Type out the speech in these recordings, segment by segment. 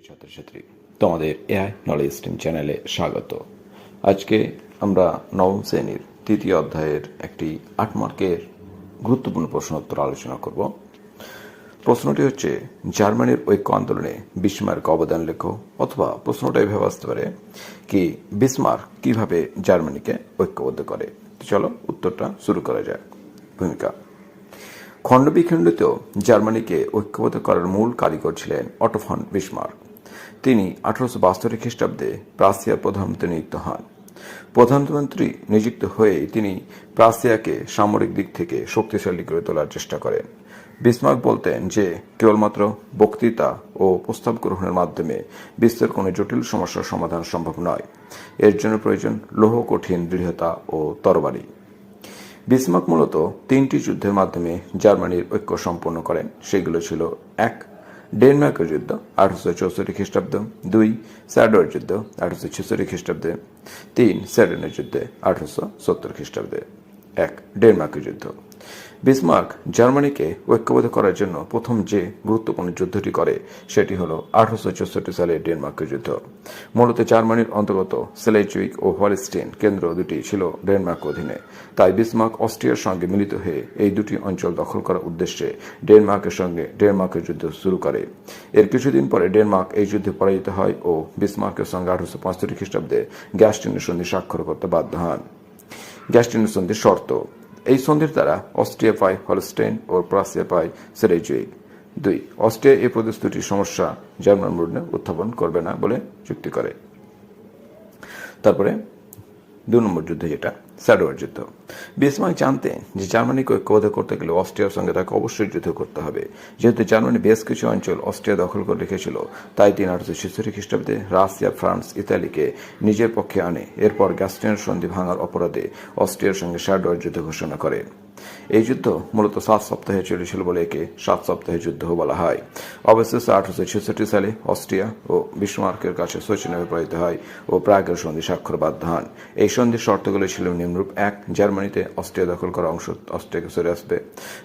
ছাত্রছাত্রী তোমাদের AI knowledge stream চ্যানেলে স্বাগত। আজকে আমরা নবম শ্রেণির তৃতীয় অধ্যায়ের একটি আট মার্কের গুরুত্বপূর্ণ প্রশ্ন উত্তর আলোচনা করব। প্রশ্নটি হচ্ছে, জার্মানির ঐক্য আন্দোলনে বিসমার্ক অবদান লেখো, অথবা প্রশ্নটা এভাবে আসতে পারে কি, বিসমার্ক কীভাবে জার্মানিকে ঐক্যবদ্ধ করে? চলো উত্তরটা শুরু করা যাক। ভূমিকা। খণ্ডবিখণ্ডিত জার্মানিকে ঐক্যবদ্ধ করার মূল কারিগর ছিলেন অটোফন বিসমার্ক। তিনি আঠারোশো বাস্তরি খ্রিস্টাব্দে প্রাসিয়ার প্রধানমন্ত্রী নিযুক্ত হন। প্রধানমন্ত্রী নিযুক্ত হয়ে তিনি প্রাসিয়াকে সামরিক দিক থেকে শক্তিশালী করে তোলার চেষ্টা করেন। বিসমার্ক বলতেন যে, কেবলমাত্র বক্তৃতা ও প্রস্তাব গ্রহণের মাধ্যমে বিশ্বের কোনো জটিল সমস্যার সমাধান সম্ভব নয়। এর জন্য প্রয়োজন লৌহ কঠিন দৃঢ়তা ও তরবারি। বিসমার্ক মূলত তিনটি যুদ্ধের মাধ্যমে জার্মানির ঐক্য সম্পন্ন করেন। সেগুলো ছিল এক ডেনমার্কের যুদ্ধ, আঠারোশো চৌষট্টি খ্রিস্টাব্দ। দুই স্যাডোর যুদ্ধ, আঠারোশো ছেষট্টি খ্রিস্টাব্দে। তিন, স্যাডনের যুদ্ধে, আঠারোশো সত্তর খ্রিস্টাব্দে। এক ডেনমার্কের যুদ্ধ। বিসমার্ক জার্মানিকে ঐক্যবদ্ধ করার জন্য প্রথম যে গুরুত্বপূর্ণ যুদ্ধটি করে, সেটি হল আঠারোশো চৌষট্টি সালের ডেনমার্কের যুদ্ধ। মূলত জার্মানির অন্তর্গত সেলেজুইক ও হলস্টেন কেন্দ্র দুটি ছিল ডেনমার্ক অধীনে। তাই বিসমার্ক অস্ট্রিয়ার সঙ্গে মিলিত হয়ে এই দুটি অঞ্চল দখল করার উদ্দেশ্যে ডেনমার্কের সঙ্গে ডেনমার্কের যুদ্ধ শুরু করে। এর কিছুদিন পরে ডেনমার্ক এই যুদ্ধে পরাজিত হয় ও বিসমার্কের সঙ্গে আঠারোশো পঁয়ষট্টি খ্রিস্টাব্দে গ্যাস্টিনের সন্ধি স্বাক্ষর করতে বাধ্য হন। গ্যাস্টিনের সন্ধির শর্ত এই সন্ধির দ্বারা অস্ট্রিয়া পায় হলস্টেন ও প্রাসিয়া পায় সেরেজুইক দুই অস্ট্রিয়া এই প্রদেশ দুটির সমস্যা জার্মান বিরুদ্ধে উত্থাপন করবে না বলে চুক্তি করে। তারপরে দু নম্বর যুদ্ধ যেটা স্যাডোয়ার যুদ্ধ। বেসমার্ক জানতেন যে জার্মানিকে ঐক্যবদ্ধ করতে গেলে অস্ট্রিয়ার সঙ্গে তাকে অবশ্যই যুদ্ধ করতে হবে। যেহেতু জার্মানি বেশ কিছু অঞ্চল অস্ট্রিয়া দখল করে রেখেছিল, তাই তিনি আঠারোশো ছেষট্টি খ্রিস্টাব্দে রাশিয়া, ফ্রান্স, ইতালিকে নিজের পক্ষে আনে। এরপর গ্যাস্টিনের সন্ধি ভাঙার অপরাধে অস্ট্রিয়ার সঙ্গে স্যাডোয়ার যুদ্ধ ঘোষণা করে। এই যুদ্ধ মূলত সাত সপ্তাহে চলেছিল বলে একে সাত সপ্তাহে যুদ্ধ বলা হয়। অবশেষে আঠারোশো ছেষট্টি সালে অস্ট্রিয়া ও বিশ্বমার্কের কাছে সচিনভাবে পরাজিত হয় ও প্রাগের সন্ধি স্বাক্ষর বাধ্য হন এই সন্ধির শর্তগুলো ছিল নিম্নরূপ। এক, জার্মানিতে অস্ট্রিয়া দখল করা অংশ অস্ট্রিয়াকে সরে আসবে।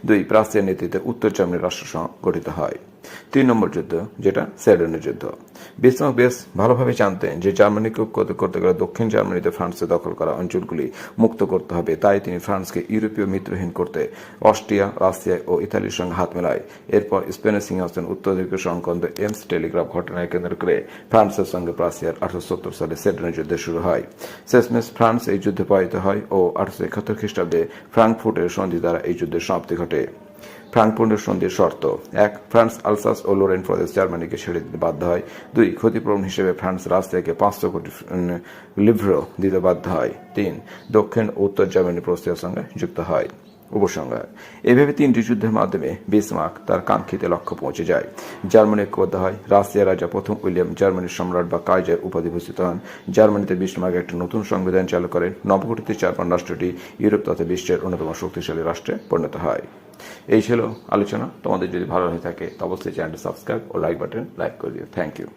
দুই, প্রাচ্যের নেতৃত্বে উত্তর জার্মানির রাষ্ট্রসংঘ গঠিত হয়। তিন নম্বর যুদ্ধ, যেটা সেডনের যুদ্ধ। বিসমার্ক বেশ ভালোভাবে জানতেন যে জার্মানিকে ঐক্যবদ্ধ করতে গেলে দক্ষিণ জার্মানিতে ফ্রান্সে দখল করা অঞ্চলগুলি মুক্ত করতে হবে। তাই তিনি ফ্রান্সকে ইউরোপীয় মিত্রহীন করতে অস্ট্রিয়া, রাশিয়া ও ইতালির সঙ্গে হাত মেলায়। এরপর স্পেনের সিংহাসন উত্তরাধিকার সংক্রান্ত এমস টেলিগ্রাফ ঘটনায় কেন্দ্র করে ফ্রান্সের সঙ্গে প্রাসিয়ার আঠারোশো সত্তর সালে সেডনের যুদ্ধ শুরু হয়। শেষমেশ ফ্রান্স এই যুদ্ধে পরাজিত হয় ও আঠারোশো একাত্তর খ্রিস্টাব্দে ফ্রাঙ্কফুটের সন্ধি দ্বারা এই যুদ্ধের সমাপ্তি ঘটে। ফ্রাঙ্কফুটের সন্ধির শর্ত। এক, ফ্রান্স আলসাস ও লোরেন প্রদেশ জার্মানিকে ছেড়ে দিতে বাধ্য হয়। দুই, ক্ষতিপূরণ হিসেবে ফ্রান্স রাশিয়াকে পাঁচশো কোটি লিভ্রো দিতে বাধ্য হয়। তিন, দক্ষিণ উত্তর জার্মানি প্রস্তাবের সঙ্গে যুক্ত হয়। উপসংহার। এভাবে তিনটি যুদ্ধের মাধ্যমে বিসমার্ক তার কাঙ্ক্ষিত লক্ষ্য পৌঁছে যায়। জার্মানি ঐক্যবদ্ধ হয়। রাশিয়া রাজা প্রথম উইলিয়াম জার্মানির সম্রাট বা কাইজার উপাধি ভূষিত হন। জার্মানিতে বিসমার্ক একটি নতুন সংবিধান চালু করেন। নবগঠিত জার্মান রাষ্ট্রটি ইউরোপ তথা বিশ্বের অন্যতম শক্তিশালী রাষ্ট্রে পরিণত হয়। এই ছিল আলোচনা। তোমাদের যদি ভালো হয়ে থাকে, অবশ্যই চ্যানেলটি সাবস্ক্রাইব ও লাইক বাটন লাইক করে দিও। Thank you